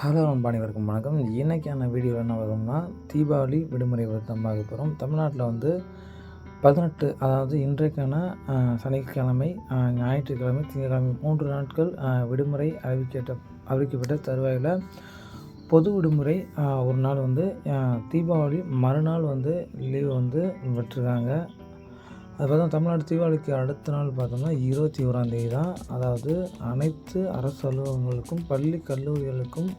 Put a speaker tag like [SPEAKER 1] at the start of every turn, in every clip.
[SPEAKER 1] Hello நண்பா அனைவருக்கும் வணக்கம். இன்றைக்கான வீடியோ என்ன வரும்னா தீபாவளி விடுமுறை வருத்தமாக பார்க்க போகிறோம் தமிழ்நாட்டில் வந்து பதினெட்டு அதாவது இன்றைக்கான சனிக்கிழமை ஞாயிற்றுக்கிழமை திங்கட்கிழமை மூன்று நாட்கள் விடுமுறை அறிவிக்கப்பட்ட அறிவிக்கப்பட்ட தருவாயில் பொது விடுமுறை ஒரு நாள் வந்து தீபாவளி மறுநாள் வந்து லீவு வந்து விட்டுருக்காங்க. அது பார்த்தா தமிழ்நாடு தீபாவளிக்கு அடுத்த நாள் பார்த்தோம்னா இருபத்தி ஓராந்தேதி தான் அதாவது அனைத்து அரசு அலுவலகங்களுக்கும் பள்ளி கல்லூரிகளுக்கும்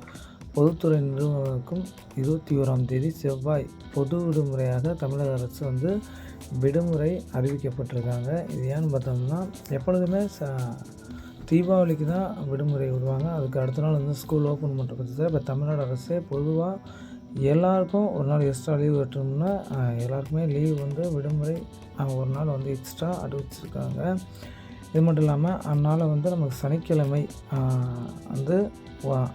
[SPEAKER 1] பொதுத்துறை நிறுவனங்களுக்கும் இருபத்தி ஓராம் தேதி செவ்வாய் பொது விடுமுறையாக தமிழக அரசு வந்து விடுமுறை அறிவிக்கப்பட்டிருக்காங்க. இது ஏன்னு பார்த்தோம்னா எப்பொழுதுமே ச தீபாவளிக்கு தான் விடுமுறை விடுவாங்க. அதுக்கு அடுத்த நாள் வந்து ஸ்கூல் ஓப்பன் பண்ணுற பட்சத்தில் இப்போ தமிழ்நாடு அரசே பொதுவாக எல்லாருக்கும் ஒரு நாள் எக்ஸ்ட்ரா லீவ் விட்டோம்னா எல்லாருக்குமே லீவ் வந்து விடுமுறை. ஒரு நாள் வந்து எக்ஸ்ட்ரா அறிவிச்சிருக்காங்க இது மட்டும் இல்லாமல் அதனால் வந்து நமக்கு சனிக்கிழமை வந்து வா-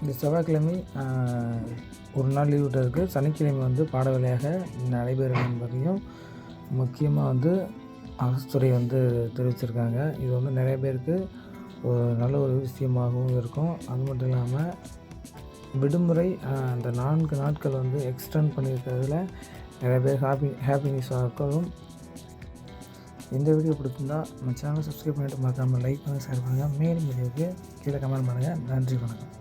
[SPEAKER 1] இந்த செவ்வாய்க்கிழமை ஒரு நாள் லீவ் விட்டதுக்கு சனிக்கிழமை வந்து பாட வேலையாக நடைபெறும் என்பதையும் முக்கியமாக வந்து அரசுத்துறை வந்து தெரிவிச்சிருக்காங்க. இது வந்து நிறைய பேருக்கு ஒரு நல்ல ஒரு விஷயமாகவும் இருக்கும். அது மட்டும் இல்லாமல் விடுமுறை அந்த நான்கு நாட்கள் வந்து எக்ஸ்டெண்ட் பண்ணியிருக்கிறதுல நிறைய பேர் ஹாப்பி ஹாப்பி நியூஸாக இருக்கணும் இந்த வீடியோ பிடிச்சிருந்தா நம்ம சேனலை சப்ஸ்கிரைப் பண்ணிட்டு மறக்காமல் லைக் பண்ணி ஷேர் பண்ணுங்கள் மேலும் வீடியோக்கு கீழே கமெண்ட் பண்ணுங்கள் நன்றி வணக்கம்.